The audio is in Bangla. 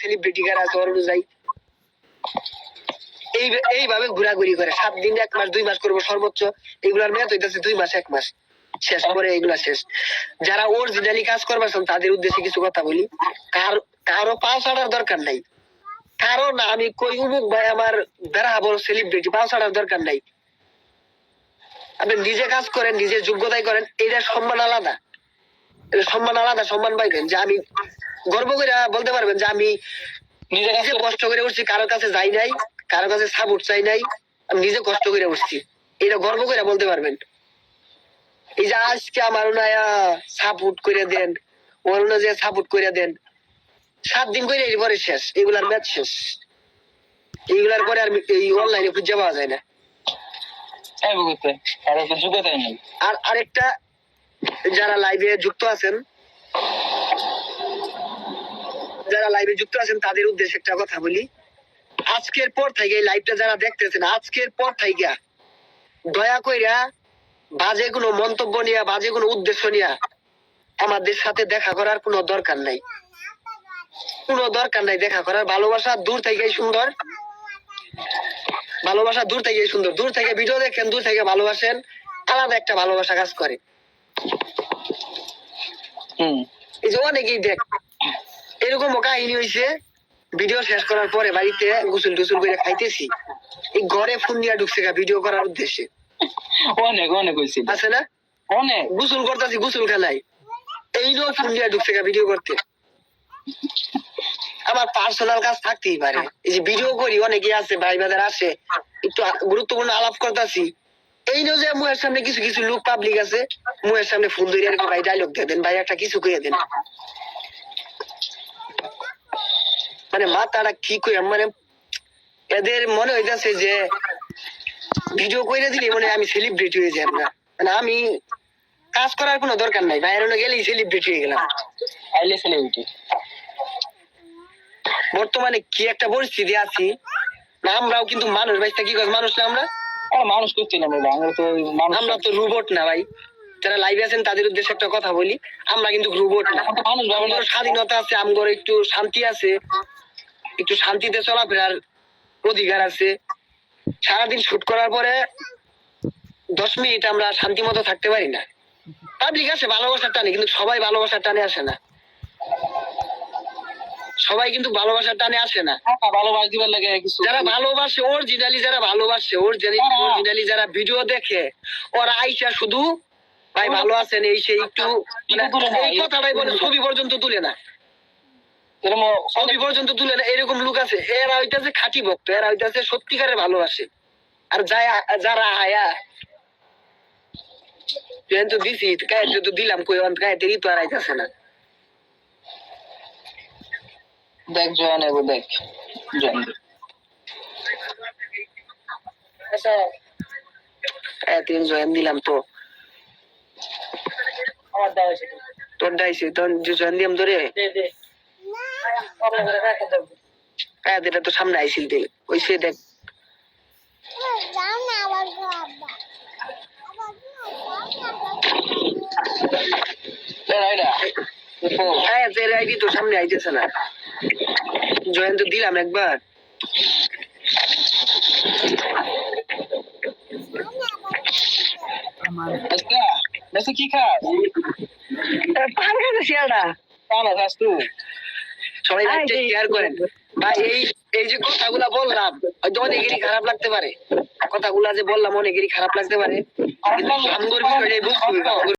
সেলিব্রিটি কার আছে, ওর অনুযায়ী এই এইভাবে ঘোরাঘুরি করে। সাত দিন, এক মাস, দুই মাস করব সর্বোচ্চ। এগুলার মেয়াদ হইতেছে দুই মাস, এক মাস। শেষ করে এগুলা শেষ। যারা অরিজিনালি কাজ করবার তাদের উদ্দেশ্যে কিছু কথা বলি। কার কারও পাও ছাড়ার দরকার নাই। কারও না, আমি কই, উমুক ভাই আমার বেড়া বড় সেলিব্রিটি পাও ছাড়ার দরকার নাই। আপনি নিজে কাজ করেন, নিজে যোগ্যতাই করেন এটা সম্মান আলাদা। সম্মান আলাদা সম্মান পাইবেন। যে আমি গর্ব করে বলতে পারবেন যে আমি নিজে নিজে কষ্ট করে উঠছি কারোর কাছে যাই নাই কারোর কাছে সাপোর্ট চাই নাই আমি নিজে কষ্ট করে উঠছি। এটা গর্ব করে বলতে পারবেন। এই যে আজকে আমার উনায়া সাপোর্ট করে দেন ওর যে সাপোর্ট করে দেন সাত দিন করে এরপরে শেষ এগুলার ম্যাচ শেষ। এইগুলার পরে আর এই অনলাইনে খুঁজে পাওয়া যায় না। নেই। আর আরেকটা যারা লাইভে যুক্ত আছেন, যারা লাইভে যুক্ত আছেন, তাদের উদ্দেশ্যে একটা কথা বলি। আজকের পর থেকে লাইভটা যারা দেখতেছেন, আজকের পর থেকে দয়া কইরা বাজে কোনো মন্তব্য নিয়ে, বাজে কোনো উদ্দেশ্য নিয়ে আমাদের সাথে দেখা করার কোনো দরকার নাই। কোনো দরকার নাই দেখা করার। ভালোবাসা দূর থেকেই সুন্দর। ভালোবাসা দূর থেকেই সুন্দর। দূর থেকে ভিডিও দেখেন, দূর থেকে ভালোবাসেন, আলাদা একটা ভালোবাসা কাজ করে। এই যে অনেকেই দেখ এরকম কাহিনী হয়েছে ভিডিও শেষ করার পরে বাড়িতে গোসল টুসুল করে খাইতেছি। এই ঘরে ফোন নিয়ে ঢুকছে ভিডিও করার উদ্দেশ্যে। অনেক অনেক হয়েছে আছে না? অনেক। গোসল করতেছি গোসল খেলাই। এই লো ফোন নিয়ে ঢুকছে ভিডিও করতে। আমার পার্সোনাল কাজ থাকতেই পারে। এই যে ভিডিও করি অনেকে আছে ভাই বাজার আসে একটু গুরুত্বপূর্ণ আলাপ করতেছি। এই নো যে মুহের সামনে কিছু কিছু লোক পাবলিক আছে মুহের সামনে ফোন ধরে আর ভাই ডায়লগ দিয়ে দেন ভাই একটা কিছু কইয়া দেন। মানে মাথাটা কি কই মানে এদের মনে হইতাছে যে ভিডিও কইরা দিলে মনে আমি সেলিব্রিটি হয়ে যাব না মানে আমি কাজ করার কোনো দরকার নাই বাইরে গেলেই সেলিব্রিটি হয়ে গেলাম। আইলে সেলিব্রিটি বর্তমানে কি একটা পরিস্থিতি আছি না আমরাও কিন্তু মানুষ ভাই কি মানুষ না আমরা? মানুষ করছি না আমরা তো আমরা তো রোবট না ভাই। যারা লাইভে আছেন তাদের উদ্দেশ্যে একটা কথা বলি আমরা কিন্তু রোবট না। মানুষ স্বাধীনতা আছে আমগর একটু শান্তি আছে একটু শান্তিতে চলাফেরার অধিকার আছে। সারাদিন শুট করার পরে দশ মিনিট আমরা শান্তি মতো থাকতে পারি না। পাবলিক আছে ভালোবাসার টানে কিন্তু সবাই ভালোবাসার টানে আসে না। সবাই কিন্তু ভালোবাসার টানে আসে না। টাকা ভালোবাস দিবার লাগে কিছু। যারা ভালোবাসে অরিজিনালি যারা ভালোবাসে অরিজিনালি হ্যাঁ, হ্যাঁ। যারা ভিডিও দেখে ওরা আইসা শুধু ভাই ভালো আছেন এই সেই একটু এটা তুলে না, এই কথাটাই বলে ছবি পর্যন্ত তুলে না। ছবি পর্যন্ত তুলে না এরকম লোক আছে। এরা হইতাছে খাঁটি ভক্ত এরা হইতাছে সত্যিকারের ভালোবাসে। আর যারা যারা আয়া কিন্তু দিছি কায়েতে তো দিলাম কই কায়েতেরই তো আর আইতাছে না। দেখ জয়ান এগো দেখ জয়ান কায়েতে জয়েন দিলাম তো। আমার দাও সেটা তোর ডাইছে তোর যে জয়েন দিলাম ধরে দে দে। তো সামনে আইছিল দে। ওই সে দেখ। আইডি তো সামনে আইতেছে না। জয়েন তো দিলাম একবার। আজকে কি খাস? পান শিয়ালটা খাস তুই সবাই শেয়ার করেন। ভাই এই এই যে কথাগুলা বললাম হয়তো অনেকেরই খারাপ লাগতে পারে। কথাগুলা যে বললাম অনেকেরই খারাপ লাগতে পারে। কিন্তু আমগর বিষয়টাই বুঝতে হবে আমগর